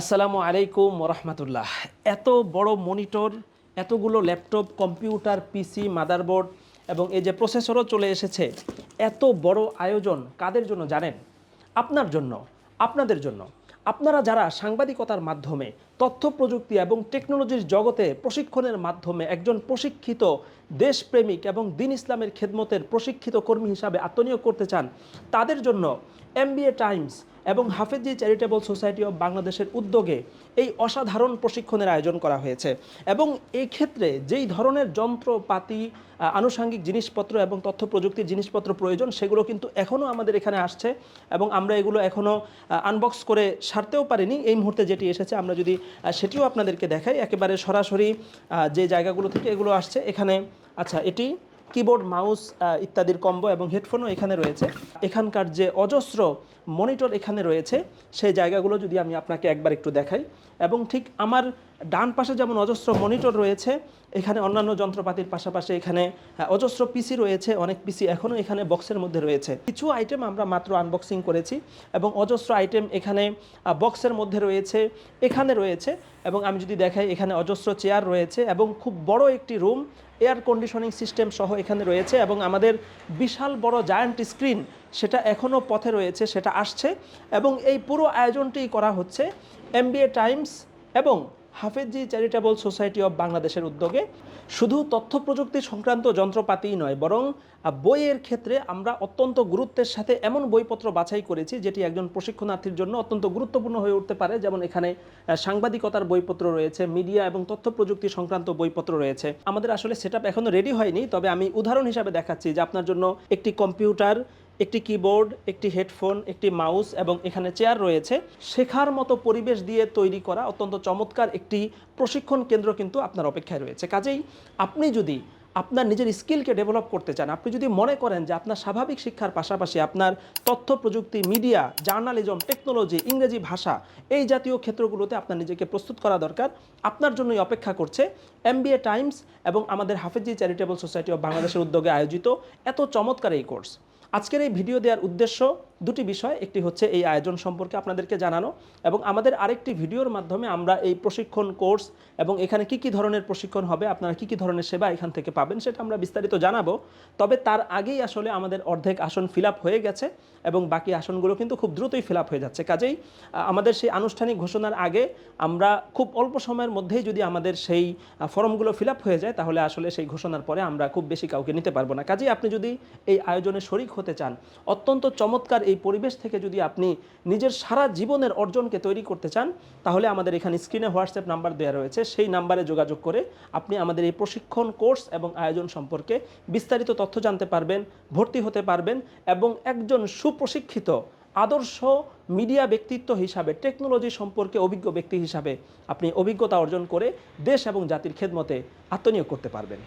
আসসালামু আলাইকুম রহমতুল্লাহ এত বড় মনিটর, এতগুলো ল্যাপটপ, কম্পিউটার, পিসি, মাদারবোর্ড এবং এই যে প্রসেসরও চলে এসেছে, এত বড় আয়োজন কাদের জন্য জানেন? আপনার জন্য, আপনাদের জন্য। আপনারা যারা সাংবাদিকতার মাধ্যমে, তথ্য প্রযুক্তি এবং টেকনোলজির জগতে প্রশিক্ষণের মাধ্যমে একজন প্রশিক্ষিত দেশপ্রেমিক এবং দিন ইসলামের খেদমতের প্রশিক্ষিত কর্মী হিসাবে আত্মনিয়োগ করতে চান, তাদের জন্য এমবিএ টাইমস এবং হাফেজি চ্যারিটেবল সোসাইটি অব বাংলাদেশের উদ্যোগে এই অসাধারণ প্রশিক্ষণের আয়োজন করা হয়েছে। এবং এই ক্ষেত্রে যেই ধরনের যন্ত্রপাতি আনুষাঙ্গিক জিনিসপত্র এবং তথ্য প্রযুক্তির জিনিসপত্র প্রয়োজন, সেগুলো কিন্তু এখনও আমাদের এখানে আসছে এবং আমরা এগুলো এখনও আনবক্স করে সারতেও পারিনি। এই মুহূর্তে যেটি এসেছে, আমরা যদি সেটিও আপনাদেরকে দেখাই। একেবারে সরাসরি যে জায়গাগুলো থেকে এগুলো আসছে, এখানে আচ্ছা এটি কিবোর্ড মাউস ইত্যাদির কম্বো এবং হেডফোনও এখানে রয়েছে। এখানকার যে অজস্র মনিটর এখানে রয়েছে, সেই জায়গাগুলো যদি আমি আপনাকে একবার একটু দেখাই। এবং ঠিক আমার ডান পাশে যেমন অজস্র মনিটর রয়েছে, এখানে অন্যান্য যন্ত্রপাতির পাশাপাশি এখানে অজস্র পিসি রয়েছে, অনেক পিসি এখনও এখানে বক্সের মধ্যে রয়েছে। কিছু আইটেম আমরা মাত্র আনবক্সিং করেছি এবং অজস্র আইটেম এখানে বক্সের মধ্যে রয়েছে, এখানে রয়েছে এবং আমি যদি দেখাই, এখানে অজস্র চেয়ার রয়েছে এবং খুব বড় একটি রুম এয়ার কন্ডিশনিং সিস্টেম সহ এখানে রয়েছে এবং আমাদের বিশাল বড় জায়ান্ট স্ক্রিন সেটা এখনও পথে রয়েছে, সেটা আসছে এবং এই পুরো আয়োজনটি করা হচ্ছে এমবিএ টাইমস এবং হাফেজি চ্যারিটেবল সোসাইটি অব বাংলাদেশের উদ্যোগে শুধু তথ্য প্রযুক্তি সংক্রান্ত যন্ত্রপাতিই নয়, বরং বইয়ের ক্ষেত্রে আমরা অত্যন্ত গুরুত্বের সাথে এমন বইপত্র বাছাই করেছি যেটি একজন প্রশিক্ষণার্থীর জন্য অত্যন্ত গুরুত্বপূর্ণ হয়ে উঠতে পারে। যেমন এখানে সাংবাদিকতার বইপত্র রয়েছে, মিডিয়া এবং তথ্য প্রযুক্তি সংক্রান্ত বইপত্র রয়েছে। আমাদের আসলে সেট এখনও রেডি হয়নি, তবে আমি উদাহরণ হিসাবে দেখাচ্ছি যে আপনার জন্য একটি কম্পিউটার একটি কিবোর্ড একটি হেডফোন একটি মাউস এবং এখানে চেয়ার রয়েছে। শেখার মতো পরিবেশ দিয়ে তৈরি করা অত্যন্ত চমৎকার একটি প্রশিক্ষণ কেন্দ্র কিন্তু আপনার অপেক্ষায় রয়েছে। কাজেই আপনি যদি আপনার নিজের স্কিলকে ডেভেলপ করতে চান, আপনি যদি মনে করেন যে আপনার স্বাভাবিক শিক্ষার পাশাপাশি আপনার তথ্য, প্রযুক্তি মিডিয়া জার্নালিজম টেকনোলজি ইংরেজি ভাষা এই জাতীয় ক্ষেত্রগুলোতে আপনার নিজেকে প্রস্তুত করা দরকার। আপনার জন্যই অপেক্ষা করছে এমবিএ টাইমস এবং আমাদের হাফেজি চ্যারিটেবল সোসাইটি অব বাংলাদেশের উদ্যোগে আয়োজিত এত চমৎকার এই কোর্স। আজকের এই ভিডিও দেওয়ার উদ্দেশ্য দুটি বিষয়, একটি হচ্ছে এই আয়োজন সম্পর্কে আপনাদেরকে জানানো এবং আমাদের আরেকটি ভিডিওর মাধ্যমে আমরা এই প্রশিক্ষণ কোর্স এবং এখানে কি কি ধরনের প্রশিক্ষণ হবে, আপনারা কি কি ধরনের সেবা এখান থেকে পাবেন সেটা আমরা বিস্তারিত জানাব। তবে তার আগেই আসলে আমাদের অর্ধেক আসন ফিল হয়ে গেছে এবং বাকি আসনগুলো কিন্তু খুব দ্রুতই ফিল হয়ে যাচ্ছে। কাজেই আমাদের সেই আনুষ্ঠানিক ঘোষণার আগে আমরা খুব অল্প সময়ের মধ্যেই যদি আমাদের সেই ফর্মগুলো ফিল হয়ে যায়, তাহলে আসলে সেই ঘোষণার পরে আমরা খুব বেশি কাউকে নিতে পারব না। কাজেই আপনি যদি এই আয়োজনে শরিক হতে চান, অত্যন্ত চমৎকার এই পরিবেশ থেকে যদি আপনি নিজের সারা জীবনের অর্জনকে তৈরি করতে চান, তাহলে আমাদের এখানে স্ক্রিনে হোয়াটসঅ্যাপ নাম্বার দেওয়া রয়েছে। সেই নাম্বারে যোগাযোগ করে আপনি আমাদের এই প্রশিক্ষণ, কোর্স এবং আয়োজন সম্পর্কে বিস্তারিত তথ্য জানতে পারবেন, ভর্তি হতে পারবেন এবং একজন সুপ্রশিক্ষিত, আদর্শ মিডিয়া ব্যক্তিত্ব হিসাবে, টেকনোলজি সম্পর্কে অভিজ্ঞ ব্যক্তি হিসাবে আপনি অভিজ্ঞতা অর্জন করে দেশ এবং জাতির খেদমতে আত্মনিয়োগ করতে পারবেন।